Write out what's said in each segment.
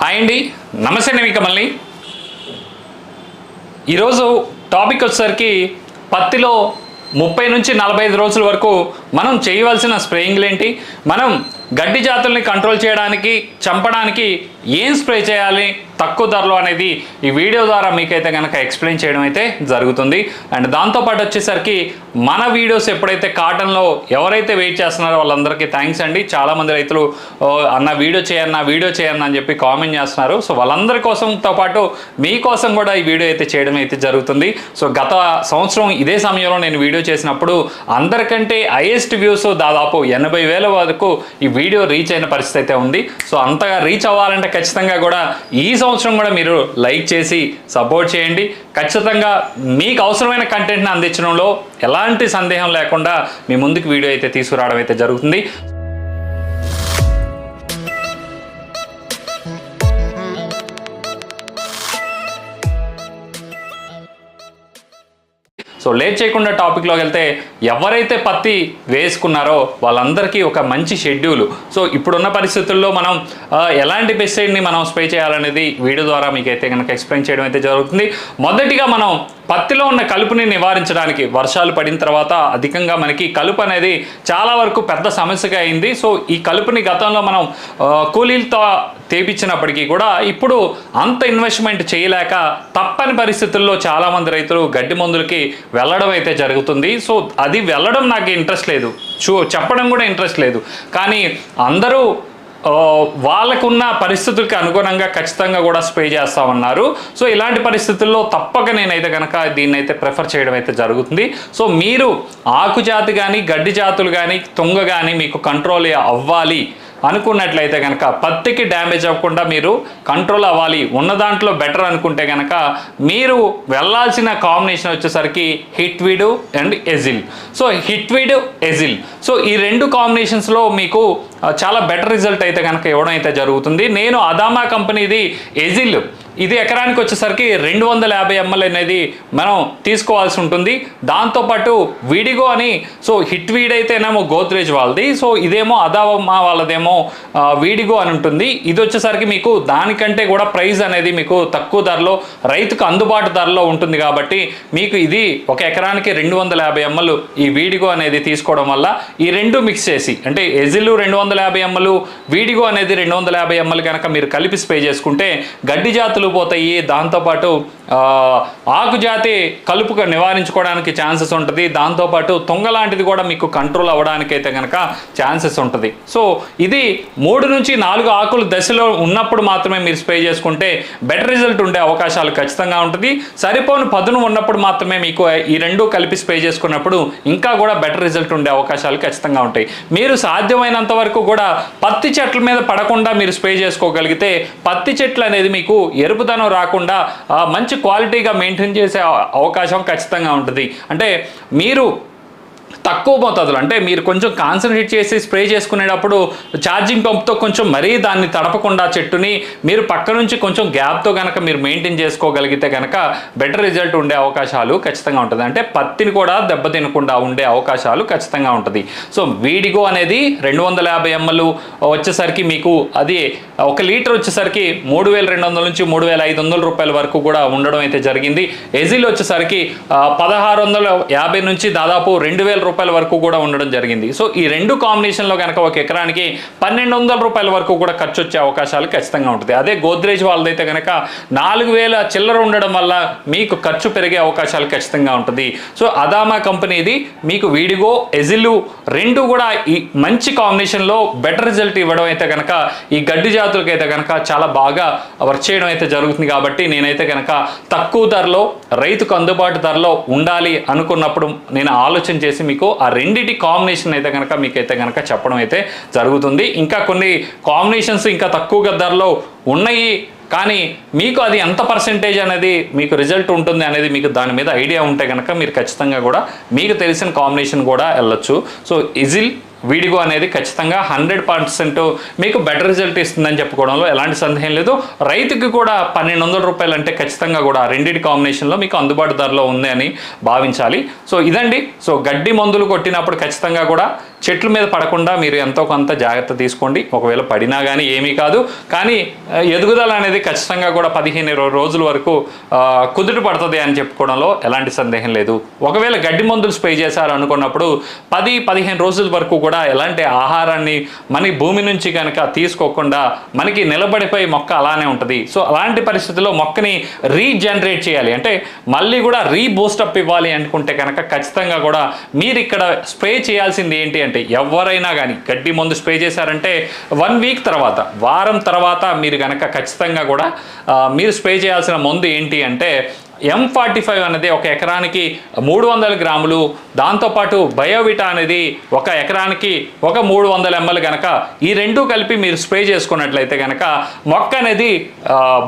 Hi అండి. నమస్తే నేను ఇక మళ్ళీ. ఈరోజు టాపిక్ వచ్చేసరికి పత్తిలో ముప్పై నుంచి నలభై ఐదు రోజుల వరకు మనం చేయవలసిన స్ప్రేయింగ్లు ఏంటి మనం గడ్డి జాతుల్ని కంట్రోల్ చేయడానికి చంపడానికి ఏం స్ప్రే చేయాలి? తక్కువ ధరలో అనేది ఈ వీడియో ద్వారా మీకైతే కనుక ఎక్స్ప్లెయిన్ చేయడం అయితే జరుగుతుంది. అండ్ దాంతోపాటు వచ్చేసరికి మన వీడియోస్ ఎప్పుడైతే కాటన్లో ఎవరైతే వెయిట్ చేస్తున్నారో వాళ్ళందరికీ థ్యాంక్స్ అండి. చాలామంది రైతులు అన్న వీడియో చేయన్న వీడియో చేయన్న అని చెప్పి కామెంట్ చేస్తున్నారు. సో వాళ్ళందరి కోసంతో పాటు మీకోసం కూడా ఈ వీడియో అయితే చేయడం అయితే జరుగుతుంది. సో గత సంవత్సరం ఇదే సమయంలో నేను వీడియో చేసినప్పుడు అందరికంటే హైయెస్ట్ వ్యూస్ దాదాపు ఎనభై వేల వరకు ఈ వీడియో రీచ్ అయిన పరిస్థితి అయితే ఉంది. సో అంతగా రీచ్ అవ్వాలంటే ఖచ్చితంగా కూడా ఈ సంవత్సరం కూడా మీరు లైక్ చేసి సపోర్ట్ చేయండి. ఖచ్చితంగా మీకు అవసరమైన కంటెంట్ని అందించడంలో ఎలాంటి సందేహం లేకుండా మీ ముందుకు వీడియో అయితే తీసుకురావడం అయితే జరుగుతుంది. సో లేట్ చేయకుండా టాపిక్లోకి వెళ్తే ఎవరైతే పత్తి వేసుకున్నారో వాళ్ళందరికీ ఒక మంచి షెడ్యూల్. సో ఇప్పుడున్న పరిస్థితుల్లో మనం ఎలాంటి పెస్టిసైడ్ని మనం స్ప్రే చేయాలనేది వీడియో ద్వారా మీకు అయితే కనుక ఎక్స్ప్లెయిన్ చేయడం అయితే జరుగుతుంది. మొదటిగా మనం పత్తిలో ఉన్న కలుపుని నివారించడానికి వర్షాలు పడిన తర్వాత అధికంగా మనకి కలుపు అనేది చాలా వరకు పెద్ద సమస్యగా అయింది. సో ఈ కలుపుని గతంలో మనం కూలీలతో తెప్పించినప్పటికీ కూడా ఇప్పుడు అంత ఇన్వెస్ట్మెంట్ చేయలేక తప్పని పరిస్థితుల్లో చాలామంది రైతులు గడ్డి మందులకి వెళ్ళడం అయితే జరుగుతుంది. సో అది వెళ్ళడం నాకు ఇంట్రెస్ట్ లేదు. చూ చెప్పడం కూడా ఇంట్రెస్ట్ లేదు. కానీ అందరూ వాళ్ళకున్న పరిస్థితులకి అనుగుణంగా ఖచ్చితంగా కూడా స్ప్రే చేస్తామన్నారు. సో ఇలాంటి పరిస్థితుల్లో తప్పక నేనైతే కనుక దీన్ని అయితే ప్రిఫర్ చేయడం అయితే జరుగుతుంది. సో మీరు ఆకు జాతి కానీ గడ్డి జాతులు కానీ తుంగ కానీ మీకు కంట్రోల్ అవ్వాలి అనుకున్నట్లయితే కనుక పత్తికి డ్యామేజ్ అవ్వకుండా మీరు కంట్రోల్ అవ్వాలి. ఉన్న దాంట్లో బెటర్ అనుకుంటే కనుక మీరు వెళ్ళాల్సిన కాంబినేషన్ వచ్చేసరికి Hitweed and Agil. So Hitweed Agil. So ఈ రెండు కాంబినేషన్స్లో మీకు చాలా బెటర్ రిజల్ట్ అయితే కనుక ఇవ్వడం అయితే జరుగుతుంది. నేను అదామా కంపెనీది ఎజిల్. ఇది ఎకరానికి వచ్చేసరికి రెండు వందల యాభై ఎంఎల్ అనేది మనం తీసుకోవాల్సి ఉంటుంది. దాంతోపాటు వీడిగో అని సో హిట్ వీడ్ అయితేనేమో గోద్రేజ్ వాళ్ళది సో ఇదేమో అదావమ్మా వాళ్ళదేమో వీడిగో అని ఉంటుంది. ఇది వచ్చేసరికి మీకు దానికంటే కూడా ప్రైస్ అనేది మీకు తక్కువ ధరలో రైతుకు అందుబాటు ధరలో ఉంటుంది కాబట్టి మీకు ఇది ఒక ఎకరానికి రెండు వందల యాభై ఎంఎల్ ఈ వీడిగో అనేది తీసుకోవడం వల్ల ఈ రెండు మిక్స్ చేసి అంటే ఎజిల్ రెండు వందల యాభై ఎంఎల్ వీడిగో అనేది రెండు వందల యాభై ఎంఎల్ కనుక మీరు కలిపి స్ప్రే చేసుకుంటే గడ్డి జాతులు పోతాయి. దాంతోపాటు ఆకుజాతి కలుపుగా నివారించుకోవడానికి ఛాన్సెస్ ఉంటుంది. దాంతోపాటు తొంగ లాంటిది కూడా మీకు కంట్రోల్ అవ్వడానికైతే కనుక ఛాన్సెస్ ఉంటుంది. సో ఇది మూడు నుంచి నాలుగు ఆకులు దశలో ఉన్నప్పుడు మాత్రమే మీరు స్ప్రే చేసుకుంటే బెటర్ రిజల్ట్ ఉండే అవకాశాలు ఖచ్చితంగా ఉంటుంది. సరిపోని పదును ఉన్నప్పుడు మాత్రమే మీకు ఈ రెండు కలిపి స్ప్రే చేసుకున్నప్పుడు ఇంకా కూడా బెటర్ రిజల్ట్ ఉండే అవకాశాలు ఖచ్చితంగా ఉంటాయి. మీరు సాధ్యమైనంత వరకు కూడా పత్తి చెట్ల మీద పడకుండా మీరు స్ప్రే చేసుకోగలిగితే పత్తి చెట్లు అనేది మీకు మెరుపుదనం రాకుండా మంచి క్వాలిటీగా మెయింటైన్ చేసే అవకాశం ఖచ్చితంగా ఉంటుంది. అంటే మీరు తక్కువ మోతాదులో. అంటే మీరు కొంచెం కాన్సన్ట్రేట్ చేసి స్ప్రే చేసుకునేటప్పుడు ఛార్జింగ్ పంప్తో కొంచెం మరీ దాన్ని తడపకుండా చెట్టుని మీరు పక్క నుంచి కొంచెం గ్యాప్తో కనుక మీరు మెయింటైన్ చేసుకోగలిగితే కనుక బెటర్ రిజల్ట్ ఉండే అవకాశాలు ఖచ్చితంగా ఉంటుంది. అంటే పత్తిని కూడా దెబ్బతినకుండా ఉండే అవకాశాలు ఖచ్చితంగా ఉంటుంది. సో వీడిగో అనేది రెండు వందల యాభై ఎంఎల్ వచ్చేసరికి మీకు అది ఒక లీటర్ వచ్చేసరికి మూడు వేల రెండు వందల నుంచి మూడు వేల ఐదు వందల రూపాయల వరకు కూడా ఉండడం అయితే జరిగింది. ఎజిల్ వచ్చేసరికి పదహారు వందల యాభై నుంచి దాదాపు రెండు వేల రూపాయల వరకు కూడా ఉండడం జరిగింది. సో ఈ రెండు కాంబినేషన్లో కనుక ఒక ఎకరానికి పన్నెండు వందల రూపాయల వరకు కూడా ఖర్చు వచ్చే అవకాశాలు ఖచ్చితంగా ఉంటుంది. అదే గోద్రేజ్ వాళ్ళదైతే కనుక నాలుగు వేల చిల్లర ఉండడం వల్ల మీకు ఖర్చు పెరిగే అవకాశాలు ఖచ్చితంగా ఉంటుంది. సో అదామా కంపెనీది మీకు వీడిగో ఎజిలు రెండు కూడా ఈ మంచి కాంబినేషన్లో బెటర్ రిజల్ట్ ఇవ్వడం అయితే కనుక ఈ గడ్డి జాతులకి అయితే కనుక చాలా బాగా వర్క్ చేయడం అయితే జరుగుతుంది కాబట్టి నేనైతే కనుక తక్కువ ధరలో రైతుకు అందుబాటు ధరలో ఉండాలి అనుకున్నప్పుడు నేను ఆలోచన చేసి మీకు ఆ రెండిటి కాంబినేషన్ అయితే కనుక మీకైతే కనుక చెప్పడం అయితే జరుగుతుంది. ఇంకా కొన్ని కాంబినేషన్స్ ఇంకా తక్కువ ధరలో ఉన్నాయి. కానీ మీకు అది ఎంత పర్సెంటేజ్ అనేది మీకు రిజల్ట్ ఉంటుంది అనేది మీకు దాని మీద ఐడియా ఉంటే కనుక మీరు ఖచ్చితంగా కూడా మీకు తెలిసిన కాంబినేషన్ కూడా వెళ్ళొచ్చు. సో ఇజిల్ వీడిగో అనేది ఖచ్చితంగా హండ్రెడ్ పర్సెంట్ మీకు బెటర్ రిజల్ట్ ఇస్తుందని చెప్పుకోవడంలో ఎలాంటి సందేహం లేదు. రైతుకి కూడా పన్నెండు వందల రూపాయలు అంటే ఖచ్చితంగా కూడా రెండింటి కాంబినేషన్లో మీకు అందుబాటు ధరలో ఉంది అని భావించాలి. సో ఇదండి. సో గడ్డి మందులు కొట్టినప్పుడు ఖచ్చితంగా కూడా చెట్ల మీద పడకుండా మీరు ఎంతో కొంత జాగ్రత్త తీసుకోండి. ఒకవేళ పడినా కానీ ఏమీ కాదు. కానీ ఎదుగుదల అనేది ఖచ్చితంగా కూడా పదిహేను ఇరవై రోజుల వరకు ఆ, కుదుట పడుతుంది అని చెప్పుకోవడంలో ఎలాంటి సందేహం లేదు. ఒకవేళ గడ్డి మందులు స్ప్రే చేశారు అనుకున్నప్పుడు పది పదిహేను రోజుల వరకు కూడా ఎలాంటి ఆహారాన్ని మన భూమి నుంచి కనుక తీసుకోకుండా మనకి నిలబడిపోయి మొక్క అలానే ఉంటుంది. సో అలాంటి పరిస్థితుల్లో మొక్కని రీజనరేట్ చేయాలి. అంటే మళ్ళీ కూడా రీబూస్టప్ ఇవ్వాలి అనుకుంటే కనుక ఖచ్చితంగా కూడా మీరు ఇక్కడ స్ప్రే చేయాల్సింది ఏంటి అంటే ఎవరైనా కానీ గడ్డి మందు స్ప్రే చేశారంటే వన్ వీక్ తర్వాత వారం తర్వాత మీరు కనుక ఖచ్చితంగా కూడా మీరు స్ప్రే చేయాల్సిన మందు ఏంటి అంటే ఎం ఫార్టీ ఫైవ్ అనేది ఒక ఎకరానికి మూడు వందల గ్రాములు. దాంతోపాటు బయోవిటా అనేది ఒక ఎకరానికి ఒక మూడు వందల ఎంఎల్ కనుక ఈ రెండు కలిపి మీరు స్ప్రే చేసుకున్నట్లయితే కనుక మొక్క అనేది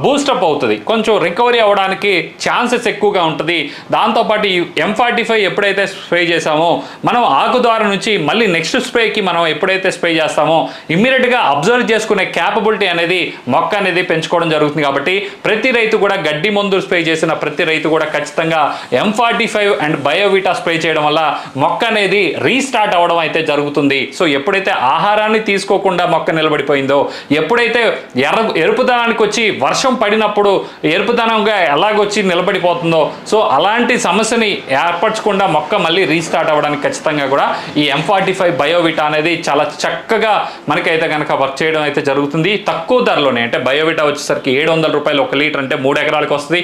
బూస్టప్ అవుతుంది. కొంచెం రికవరీ అవ్వడానికి ఛాన్సెస్ ఎక్కువగా ఉంటుంది. దాంతోపాటు ఈ ఎం ఫార్టీ ఫైవ్ ఎప్పుడైతే స్ప్రే చేసామో మనం ఆకు ద్వారా నుంచి మళ్ళీ నెక్స్ట్ స్ప్రేకి మనం ఎప్పుడైతే స్ప్రే చేస్తామో ఇమ్మీడియట్గా అబ్జర్వ్ చేసుకునే క్యాపబిలిటీ అనేది మొక్క అనేది పెంచుకోవడం జరుగుతుంది కాబట్టి ప్రతి రైతు కూడా గడ్డి మందులు స్ప్రే చేసిన ప్రతి రైతు కూడా ఖచ్చితంగా M forty five and Biovita spray చేయడం వల్ల మొక్క అనేది రీస్టార్ట్ అవ్వడం అయితే జరుగుతుంది. సో ఎప్పుడైతే ఆహారాన్ని తీసుకోకుండా మొక్క నిలబడిపోయిందో ఎప్పుడైతే ఎర్ర ఎరుపుదనానికి వచ్చి వర్షం పడినప్పుడు ఎరుపుదనంగా ఎలాగొచ్చి నిలబడిపోతుందో సో అలాంటి సమస్యని ఏర్పరచకుండా మొక్క మళ్ళీ రీస్టార్ట్ అవ్వడానికి ఖచ్చితంగా కూడా ఈ ఎం ఫార్టీ ఫైవ్ బయోవిటా అనేది చాలా చక్కగా మనకైతే కనుక వర్క్ చేయడం అయితే జరుగుతుంది. తక్కువ ధరలోనే అంటే బయోవిటా వచ్చేసరికి ఏడు వందల రూపాయలు ఒక లీటర్ అంటే మూడు ఎకరాలకు వస్తుంది.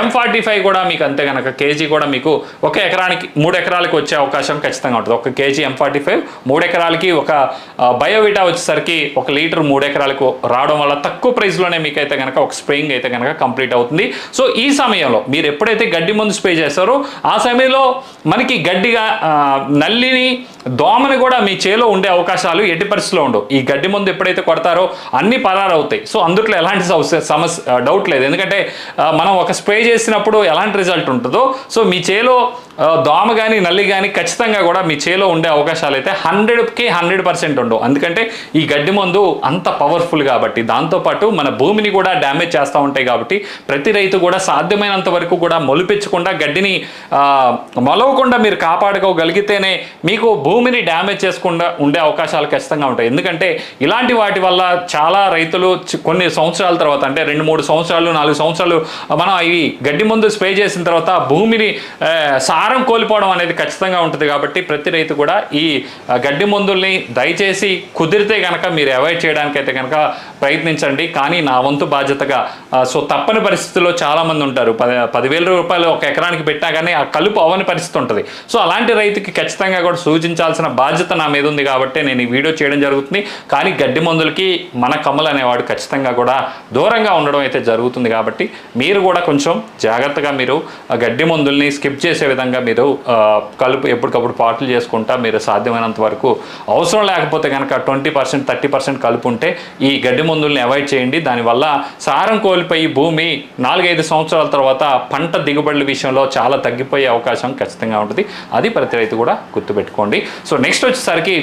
ఎం ఫార్టీ ఫైవ్ కూడా మీకు అంతే కనుక కేజీ కూడా మీకు ఒక ఎకరానికి మూడు ఎకరాలకి వచ్చే అవకాశం ఖచ్చితంగా ఉంటుంది. ఒక కేజీ ఎం ఫార్టీ ఫైవ్ మూడు ఎకరాలకి ఒక బయోవిటా వచ్చేసరికి ఒక లీటర్ మూడు ఎకరాలకు రావడం వల్ల తక్కువ ప్రైస్లోనే మీకు అయితే కనుక ఒక స్ప్రేయింగ్ అయితే కనుక కంప్లీట్ అవుతుంది. సో ఈ సమయంలో మీరు ఎప్పుడైతే గడ్డి మందు స్ప్రే చేస్తారో ఆ సమయంలో మనకి గడ్డిగా నల్లిని దోమని కూడా మీ చేలో ఉండే అవకాశాలు ఎట్టి పరిస్థితిలో ఉండవు. ఈ గడ్డి మందు ఎప్పుడైతే కొడతారో అన్ని పరారవుతాయి. సో అందుట్లో ఎలాంటి సమస్య డౌట్ లేదు. ఎందుకంటే మనం ఒక స్ప్రే చేసినప్పుడు ఎలాంటి రిజల్ట్ ఉంటుందో. సో మీ చేలో దోమ కానీ నల్లి కానీ ఖచ్చితంగా కూడా మీ చేలో ఉండే అవకాశాలు అయితే హండ్రెడ్కి హండ్రెడ్ పర్సెంట్ ఉండవు. ఎందుకంటే ఈ గడ్డి మందు అంత పవర్ఫుల్ కాబట్టి దాంతోపాటు మన భూమిని కూడా డ్యామేజ్ చేస్తూ ఉంటాయి కాబట్టి ప్రతి రైతు కూడా సాధ్యమైనంత వరకు కూడా మొలిపించకుండా గడ్డిని మొలవకుండా మీరు కాపాడుకోగలిగితేనే మీకు భూమిని డ్యామేజ్ చేసుకుండా ఉండే అవకాశాలు ఖచ్చితంగా ఉంటాయి. ఎందుకంటే ఇలాంటి వాటి వల్ల చాలా రైతులు కొన్ని సంవత్సరాల తర్వాత అంటే రెండు మూడు సంవత్సరాలు నాలుగు సంవత్సరాలు మనం ఇవి గడ్డి మందు స్ప్రే చేసిన తర్వాత భూమిని సా సారం కోల్పోవడం అనేది ఖచ్చితంగా ఉంటుంది కాబట్టి ప్రతి రైతు కూడా ఈ గడ్డి మందుల్ని దయచేసి కుదిరితే కనుక మీరు అవాయిడ్ చేయడానికి అయితే కనుక ప్రయత్నించండి. కానీ నా వంతు బాధ్యతగా సో తప్పని పరిస్థితుల్లో చాలా మంది ఉంటారు. పది పదివేల రూపాయలు ఒక ఎకరానికి పెట్టా కానీ ఆ కలుపు అవని పరిస్థితి ఉంటుంది. సో అలాంటి రైతుకి ఖచ్చితంగా కూడా సూచించాల్సిన బాధ్యత నా మీద ఉంది కాబట్టి నేను ఈ వీడియో చేయడం జరుగుతుంది. కానీ గడ్డి మందులకి మన కమ్మలు అనేవాడు ఖచ్చితంగా కూడా దూరంగా ఉండడం అయితే జరుగుతుంది కాబట్టి మీరు కూడా కొంచెం జాగ్రత్తగా మీరు గడ్డి మందుల్ని స్కిప్ చేసే విధంగా మీరు కలుపు ఎప్పటికప్పుడు పాటలు చేసుకుంటా మీరు సాధ్యమైనంత వరకు అవసరం లేకపోతే కనుక ట్వంటీ పర్సెంట్ థర్టీ పర్సెంట్ కలుపు ఉంటే ఈ గడ్డి మందుల్ని అవాయిడ్ చేయండి. దానివల్ల సారం కోల్పోయి భూమి నాలుగైదు సంవత్సరాల తర్వాత పంట దిగుబడుల విషయంలో చాలా తగ్గిపోయే అవకాశం ఖచ్చితంగా ఉంటుంది. అది ప్రతి రైతు కూడా గుర్తుపెట్టుకోండి. సో నెక్స్ట్ వచ్చేసరికి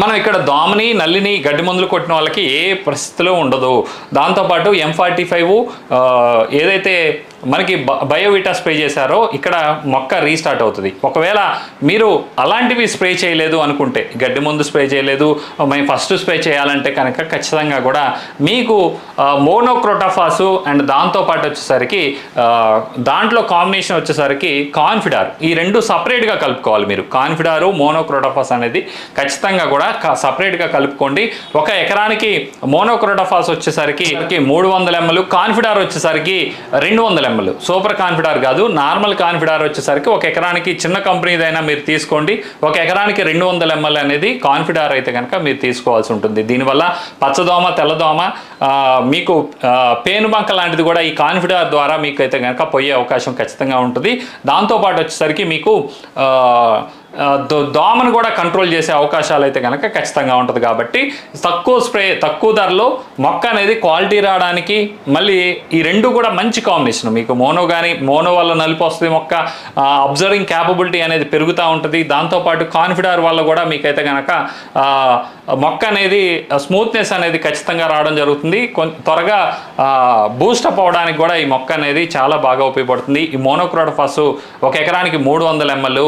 మనం ఇక్కడ దోమని నల్లిని గడ్డి మందులు కొట్టిన వాళ్ళకి ఏ పరిస్థితిలో ఉండదు. దాంతోపాటు ఎం ఫార్టీ ఫైవ్ ఏదైతే మనకి బ బయోవిటా స్ప్రే చేశారో ఇక్కడ మొక్క రీస్టార్ట్ అవుతుంది. ఒకవేళ మీరు అలాంటివి స్ప్రే చేయలేదు అనుకుంటే గడ్డి ముందు స్ప్రే చేయలేదు మేము ఫస్ట్ స్ప్రే చేయాలంటే కనుక ఖచ్చితంగా కూడా మీకు మోనోక్రోటాఫాసు అండ్ దాంతోపాటు వచ్చేసరికి దాంట్లో కాంబినేషన్ వచ్చేసరికి కాన్ఫిడార్. ఈ రెండు సపరేట్గా కలుపుకోవాలి మీరు. కాన్ఫిడారు మోనోక్రోటాఫాస్ అనేది ఖచ్చితంగా కూడా క- సపరేట్గా కలుపుకోండి. ఒక ఎకరానికి మోనోక్రోటాఫాస్ వచ్చేసరికి మూడు వందల ఎంఎల్ కాన్ఫిడార్ వచ్చేసరికి రెండు వందల ఎంఎల్ సూపర్ కాన్ఫిడార్ కాదు. నార్మల్ కాన్ఫిడార్ వచ్చేసరికి ఒక ఎకరానికి చిన్న కంపెనీదైనా మీరు తీసుకోండి. ఒక ఎకరానికి రెండు వందల ఎంఎల్ అనేది కాన్ఫిడార్ అయితే కనుక మీరు తీసుకోవాల్సి ఉంటుంది. దీనివల్ల పచ్చదోమ తెల్లదోమ మీకు పేనుబంక లాంటిది కూడా ఈ కాన్ఫిడార్ ద్వారా మీకు అయితే కనుక పోయే అవకాశం ఖచ్చితంగా ఉంటుంది. దాంతోపాటు వచ్చేసరికి మీకు దోమను కూడా కంట్రోల్ చేసే అవకాశాలు అయితే కనుక ఖచ్చితంగా ఉంటుంది కాబట్టి తక్కువ స్ప్రే తక్కువ ధరలో మొక్క అనేది క్వాలిటీ రావడానికి మళ్ళీ ఈ రెండు కూడా మంచి కాంబినేషన్. మీకు మోనో కానీ మోనో వల్ల నలుపు వస్తుంది మొక్క అబ్జర్వింగ్ క్యాపబిలిటీ అనేది పెరుగుతూ ఉంటుంది. దాంతోపాటు కాన్ఫిడర్ వల్ల కూడా మీకైతే కనుక మొక్క అనేది స్మూత్నెస్ అనేది ఖచ్చితంగా రావడం జరుగుతుంది. త్వరగా బూస్టప్ అవడానికి కూడా ఈ మొక్క అనేది చాలా బాగా ఉపయోగపడుతుంది. ఈ మోనోక్రోటోఫాస్ ఒక ఎకరానికి మూడు వందల ఎంఎల్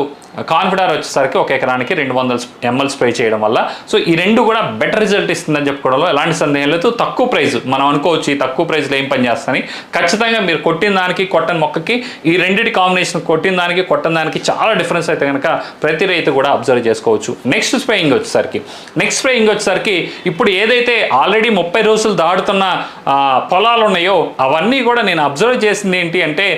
కాన్ఫిడర్ వచ్చేసరికి ఒక ఎకరానికి రెండు వందల ఎంఎల్ స్ప్రే చేయడం వల్ల. సో ఈ రెండు కూడా బెటర్ రిజల్ట్ ఇస్తుందని చెప్పుకోవడంలో ఎలాంటి సందేహం లేదు. తక్కువ ప్రైస్ మనం అనుకోవచ్చు ఈ తక్కువ ప్రైస్లో ఏం పనిచేస్తాయని ఖచ్చితంగా మీరు కొట్టిన దానికి కొట్టని మొక్కకి ఈ రెండింటి కాంబినేషన్ కొట్టిన దానికి కొట్టని దానికి చాలా డిఫరెన్స్ అయితే కనుక ప్రతి రైతు కూడా అబ్జర్వ్ చేసుకోవచ్చు. నెక్స్ట్ స్ప్రేయింగ్ వచ్చేసరికి. నెక్స్ట్ స్ప్రేయింగ్ వచ్చేసరికి ఇప్పుడు ఏదైతే ఆల్రెడీ ముప్పై రోజులు దాడుతున్న పొలాలు ఉన్నాయో అవన్నీ కూడా నేను అబ్జర్వ్ చేసింది ఏంటి అంటే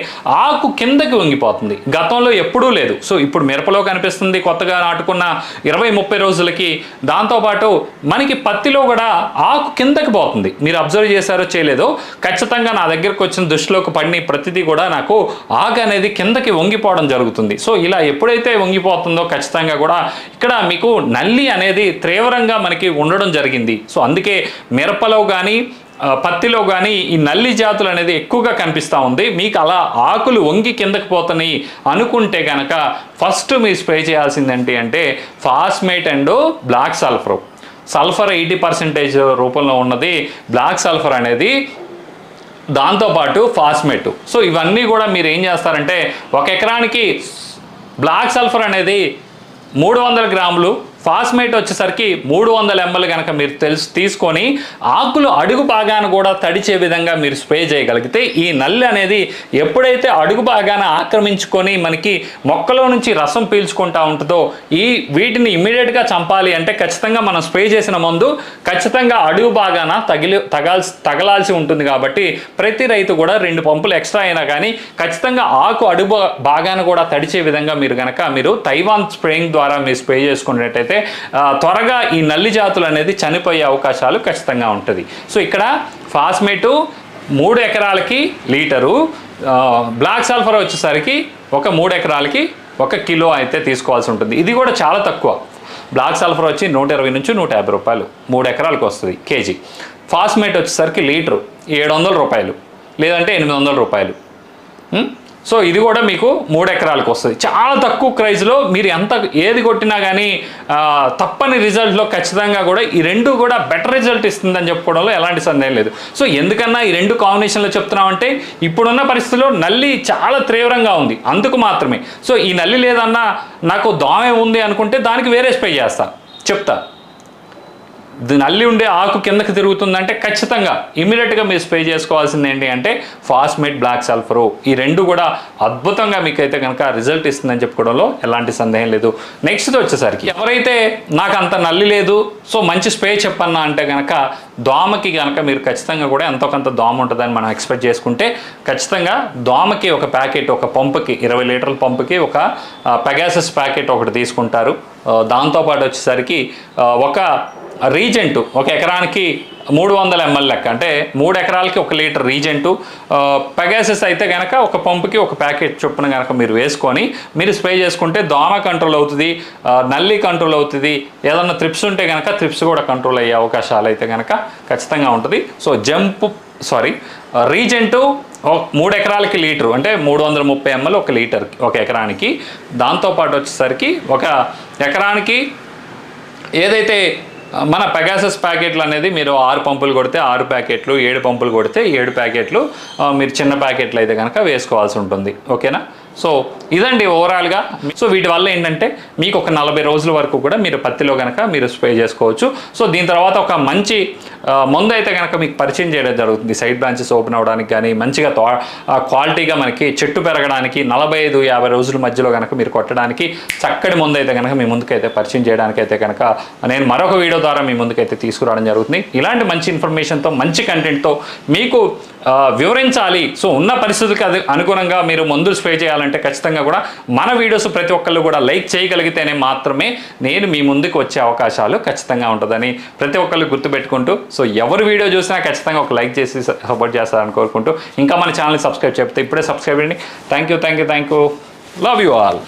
ఆకు కిందకి వంగిపోతుంది. గతంలో ఎప్పుడూ లేదు. సో ఇప్పుడు మిరప మిరపలో కనిపిస్తుంది. కొత్తగా నాటుకున్న ఇరవై ముప్పై రోజులకి దాంతోపాటు మనకి పత్తిలో కూడా ఆకు కిందకి పోతుంది. మీరు అబ్జర్వ్ చేశారో చేయలేదో. ఖచ్చితంగా నా దగ్గరకు వచ్చిన దృష్టిలోకి పడిన ప్రతిదీ కూడా నాకు ఆకు అనేది కిందకి వంగిపోవడం జరుగుతుంది. సో ఇలా ఎప్పుడైతే వంగిపోతుందో ఖచ్చితంగా కూడా ఇక్కడ మీకు నల్లి అనేది తీవ్రంగా మనకి ఉండడం జరిగింది. సో అందుకే మిరపలో కానీ పత్తిలో కానీ ఈ నల్లి జాతులు అనేది ఎక్కువగా కనిపిస్తూ ఉంది. మీకు అలా ఆకులు వంగి కిందకి పోతని అనుకుంటే కనుక ఫస్ట్ మీరు స్ప్రే చేయాల్సిందేంటి అంటే phosphate and black sulphur. Sulphur eighty percentage రూపంలో ఉన్నది. బ్లాక్ సల్ఫర్ అనేది దాంతోపాటు ఫాస్మేట్. సో ఇవన్నీ కూడా మీరు ఏం చేస్తారంటే ఒక ఎకరానికి బ్లాక్ సల్ఫర్ అనేది మూడు వందల గ్రాములు ఫాస్మేట్ వచ్చేసరికి మూడు వందల ఎంఎల్ కనుక మీరు తెలుసు తీసుకొని ఆకులు అడుగు భాగాన కూడా తడిచే విధంగా మీరు స్ప్రే చేయగలిగితే ఈ నల్లి అనేది ఎప్పుడైతే అడుగు భాగాన ఆక్రమించుకొని మనకి మొక్కలో నుంచి రసం పీల్చుకుంటా ఉంటుందో ఈ వీటిని ఇమ్మీడియట్గా చంపాలి అంటే ఖచ్చితంగా మనం స్ప్రే చేసిన మందు ఖచ్చితంగా అడుగు భాగాన తగిలి తగాల్సి తగలాల్సి ఉంటుంది కాబట్టి ప్రతి రైతు కూడా రెండు పంపులు ఎక్స్ట్రా అయినా కానీ ఖచ్చితంగా ఆకు అడుగు భాగాన కూడా తడిచే విధంగా మీరు కనుక మీరు తైవాన్ స్ప్రేయింగ్ ద్వారా మీరు స్ప్రే చేసుకున్నట్టయితే త్వరగా ఈ నల్లి జాతులు అనేది చనిపోయే అవకాశాలు ఖచ్చితంగా ఉంటుంది. సో ఇక్కడ ఫాస్మేటు మూడు ఎకరాలకి లీటరు బ్లాక్ సల్ఫర్ వచ్చేసరికి ఒక మూడు ఎకరాలకి ఒక కిలో అయితే తీసుకోవాల్సి ఉంటుంది. ఇది కూడా చాలా తక్కువ. బ్లాక్ సల్ఫర్ వచ్చి నూట ఇరవై నుంచి నూట యాభై రూపాయలు మూడు ఎకరాలకు వస్తుంది కేజీ. ఫాస్మేట్ వచ్చేసరికి లీటరు ఏడు వందల రూపాయలు లేదంటే ఎనిమిది వందల రూపాయలు. సో ఇది కూడా మీకు మూడు ఎకరాలకు వస్తుంది. చాలా తక్కువ ప్రైస్లో మీరు ఎంత ఏది కొట్టినా కానీ తప్పని రిజల్ట్లో ఖచ్చితంగా కూడా ఈ రెండు కూడా బెటర్ రిజల్ట్ ఇస్తుందని చెప్పుకోవడంలో ఎలాంటి సందేహం లేదు. సో ఎందుకన్నా ఈ రెండు కాంబినేషన్లో చెప్తున్నామంటే ఇప్పుడున్న పరిస్థితుల్లో నల్లి చాలా తీవ్రంగా ఉంది. అందుకు మాత్రమే. సో ఈ నల్లి లేదన్నా నాకు దోమే ఉంది అనుకుంటే దానికి వేరే స్ప్రే చేస్తా. చెప్తా. నల్లి ఉండే ఆకు కిందకి తిరుగుతుందంటే ఖచ్చితంగా ఇమీడియట్గా మీరు స్ప్రే చేసుకోవాల్సింది ఏంటి అంటే ఫాస్మేట్ బ్లాక్ సల్ఫరు. ఈ రెండు కూడా అద్భుతంగా మీకైతే కనుక రిజల్ట్ ఇస్తుందని చెప్పుకోవడంలో ఎలాంటి సందేహం లేదు. నెక్స్ట్ వచ్చేసరికి ఎవరైతే నాకు అంత నల్లి లేదు సో మంచి స్ప్రే చెప్పన్నా అంటే కనుక దోమకి కనుక మీరు ఖచ్చితంగా కూడా ఎంతో కొంత దోమ ఉంటుందని మనం ఎక్స్పెక్ట్ చేసుకుంటే ఖచ్చితంగా దోమకి ఒక ప్యాకెట్ ఒక పంపుకి ఇరవై లీటర్ల పంపుకి ఒక పెగాసస్ ప్యాకెట్ ఒకటి తీసుకుంటారు. దాంతోపాటు వచ్చేసరికి ఒక రీజెంటు ఒక ఎకరానికి మూడు వందల ఎంఎల్ లెక్క. అంటే మూడు ఎకరాలకి ఒక లీటర్ రీజెంటు. పెగాసిస్ అయితే కనుక ఒక పంపుకి ఒక ప్యాకెట్ చొప్పున కనుక మీరు వేసుకొని మీరు స్ప్రే చేసుకుంటే దోమ కంట్రోల్ అవుతుంది నల్లి కంట్రోల్ అవుతుంది ఏదన్నా త్రిప్స్ ఉంటే కనుక త్రిప్స్ కూడా కంట్రోల్ అయ్యే అవకాశాలు అయితే కనుక ఖచ్చితంగా ఉంటుంది. సో జంప్ సారీ రీజెంటు మూడు ఎకరాలకి లీటరు అంటే మూడు వందల ముప్పై ఎంఎల్ ఒక లీటర్ ఒక ఎకరానికి. దాంతోపాటు వచ్చేసరికి ఒక ఎకరానికి ఏదైతే మన పెగాసస్ ప్యాకెట్లు అనేది మీరు ఆరు పంపులు కొడితే ఆరు ప్యాకెట్లు ఏడు పంపులు కొడితే ఏడు ప్యాకెట్లు మీరు చిన్న ప్యాకెట్లు అయితే కనుక వేసుకోవాల్సి ఉంటుంది. ఓకేనా? సో ఇదండి ఓవరాల్గా సో వీటి వల్ల ఏంటంటే మీకు ఒక నలభై రోజుల వరకు కూడా మీరు పత్తిలో కనుక మీరు స్ప్రే చేసుకోవచ్చు. సో దీని తర్వాత ఒక మంచి ముందు మందు అయితే కనుక మీకు పరిచయం చేయడం జరుగుతుంది. సైడ్ బ్రాంచెస్ ఓపెన్ అవ్వడానికి కానీ మంచిగా తో క్వాలిటీగా మనకి చెట్టు పెరగడానికి నలభై ఐదు యాభై రోజుల మధ్యలో కనుక మీరు కొట్టడానికి చక్కటి ముందు అయితే కనుక మీ ముందుకైతే పరిచయం చేయడానికి అయితే కనుక నేను మరొక వీడియో ద్వారా మీ ముందుకైతే తీసుకురావడం జరుగుతుంది. ఇలాంటి మంచి ఇన్ఫర్మేషన్తో మంచి కంటెంట్తో మీకు వివరించాలి. సో ఉన్న పరిస్థితికి అది అనుగుణంగా మీరు మందులు స్ప్రే చేయాలంటే ఖచ్చితంగా కూడా మన వీడియోస్ ప్రతి ఒక్కళ్ళు కూడా లైక్ చేయగలిగితేనే మాత్రమే నేను మీ ముందుకు వచ్చే అవకాశాలు ఖచ్చితంగా ఉంటుందని ప్రతి ఒక్కళ్ళు గుర్తుపెట్టుకుంటూ సో ఎవరు వీడియో చూసినా ఖచ్చితంగా ఒక లైక్ చేసి సపోర్ట్ చేస్తారని కోరుకుంటూ ఇంకా మన ఛానల్ సబ్స్క్రైబ్ చెప్తే ఇప్పుడే సబ్స్క్రైబ్ చేయండి. Thank you thank you thank you love you all.